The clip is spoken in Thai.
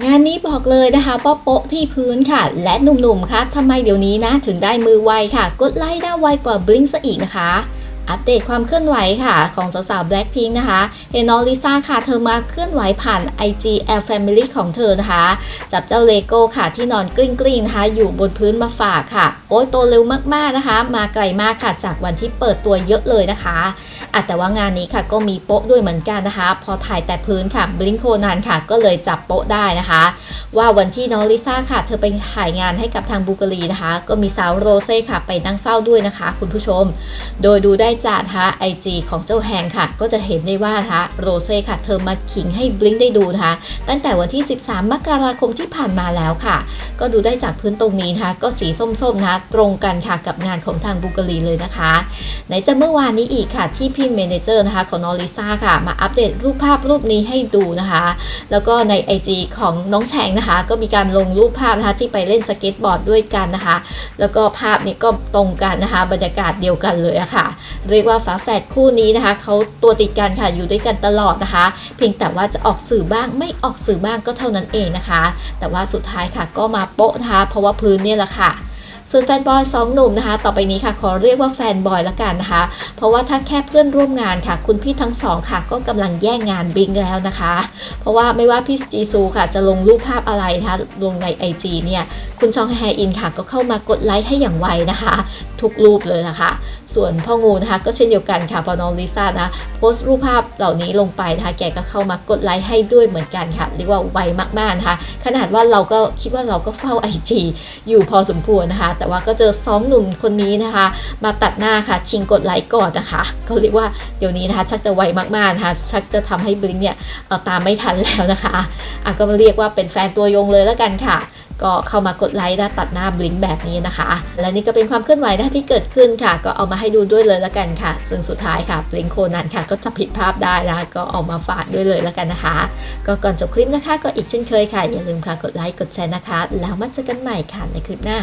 งานนี้บอกเลยนะคะว่าโป๊ะที่พื้นค่ะ และหนุ่มๆคะทำไมเดี๋ยวนี้นะ ถึงได้มือไวค่ะ กดไลค์ได้ไวกว่าบลิงซะอีกนะคะ อัปเดตความเคลื่อนไหวค่ะ ของสาวๆ Blackpink นะคะเห็นน้องลิซ่าค่ะ เธอมาเคลื่อนไหวผ่าน IG Air Family ของเธอนะคะ จับเจ้าเลโก้ค่ะ ที่นอนกลิ้งกลิ้งๆนะคะ อยู่บนพื้นมาฝากค่ะ โอ้ยโตเร็วมากๆนะคะ มาไกลมากค่ะ จากวันที่เปิดตัวเยอะเลยนะคะอะแต่ว่างานนี้ค่ะก็มีโป๊ะด้วยเหมือนกันนะคะ พอถ่ายแต่พื้นค่ะบลิงโคนันค่ะ ก็เลยจับโป๊ะได้นะคะ ว่าวันที่น้องลิซ่าค่ะ เธอไปถ่ายงานให้กับทางบูการีนะคะ ก็มีสาวโรเซ่ค่ะ ไปนั่งเฝ้าด้วยนะคะ คุณผู้ชม โดยดูได้จากนะไอจีของเจ้าแฮงค่ะ ก็จะเห็นได้ว่านะโรเซ่ค่ะ เธอมาขิงให้บลิงได้ดูนะคะตั้งแต่วันที่ 13 มกราคมที่ผ่านมาแล้วค่ะ ก็ดูได้จากพื้นตรงนี้นะคะก็สีส้มๆนะตรงกันค่ะกับงานของทางบูการีเลยนะคะ ไหนจะเมื่อวานนี้อีกค่ะ ที่พี่เมนเจอร์นะคะของน้องลิซ่าค่ะ มาอัปเดตรูปภาพรูปนี้ให้ดูนะคะ แล้วก็ใน IG ของน้องแชงนะคะ ก็มีการลงรูปภาพนะคะที่ไปเล่นสเก็ตบอร์ดด้วยกันนะคะ แล้วก็ภาพนี้ก็ตรงกันนะคะ บรรยากาศเดียวกันเลยอะค่ะเรียกว่าฝาแฝดคู่นี้นะคะเขาตัวติดกันค่ะอยู่ด้วยกันตลอดนะคะ เพียงแต่ว่าจะออกสื่อบ้างไม่ออกสื่อบ้างก็เท่านั้นเองนะคะ แต่ว่าสุดท้ายค่ะก็มาโป๊ะนะคะเพราะว่าพื้นเนี่ยแหละค่ะ ส่วนแฟนบอยสองหนุ่มนะคะ ต่อไปนี้ค่ะขอเรียกว่าแฟนบอยละกันนะคะ เพราะว่าถ้าแค่เพื่อนร่วมงานค่ะ คุณพี่ทั้งสองค่ะ ก็กำลังแย่งงานบิงแล้วนะคะ เพราะว่าไม่ว่าพี่จีซูค่ะ จะลงรูปภาพอะไรนะคะลงใน IG เนี่ยคุณชองแฮอินค่ะ ก็เข้ามากดไลค์ให้อย่างไวนะคะ ทุกรูปเลยนะคะ ส่วนพ่องูนะคะ ก็เช่นเดียวกันค่ะพอน้องลิซ่านะโพสต์รูปภาพเหล่านี้ลงไปนะคะ แกก็เข้ามากดไลค์ให้ด้วยเหมือนกันค่ะเรียกว่าไวมากๆนะคะ ขนาดว่าเราก็คิดว่าเราก็เฝ้า IG อยู่พอสมควรนะคะแต่ว่าก็เจอสองหนุ่มคนนี้นะคะ มาตัดหน้าค่ะ ชิงกดไลค์ก่อนนะคะก็เรียกว่าเดี๋ยวนี้นะคะชักจะไวมากๆนะคะชักจะทำให้บลิงเนี่ยาตามไม่ทันแล้วนะคะอะก็เรียกว่าเป็นแฟนตัวยงเลยแล้วกันค่ะก็เข้ามากดไลค์นะตัดหน้าบลิงแบบนี้นะคะ และนี่ก็เป็นความเคลื่อนไหวนะที่เกิดขึ้นค่ะ ก็เอามาให้ดูด้วยเลยแล้วกันค่ะ ซึ่งสุดท้ายค่ะบลิงโคนันค่ะ ก็จะผิดภาพได้นะก็ออกมาฝากด้วยเลยแล้วกันนะคะ ก็ก่อนจบคลิปนะคะ ก็อีกเช่นเคยค่ะ อย่าลืมค่ะกดไลค์กดแชร์นะคะ แล้วมาเจอกันใหม่ค่ะในคลิปหน้า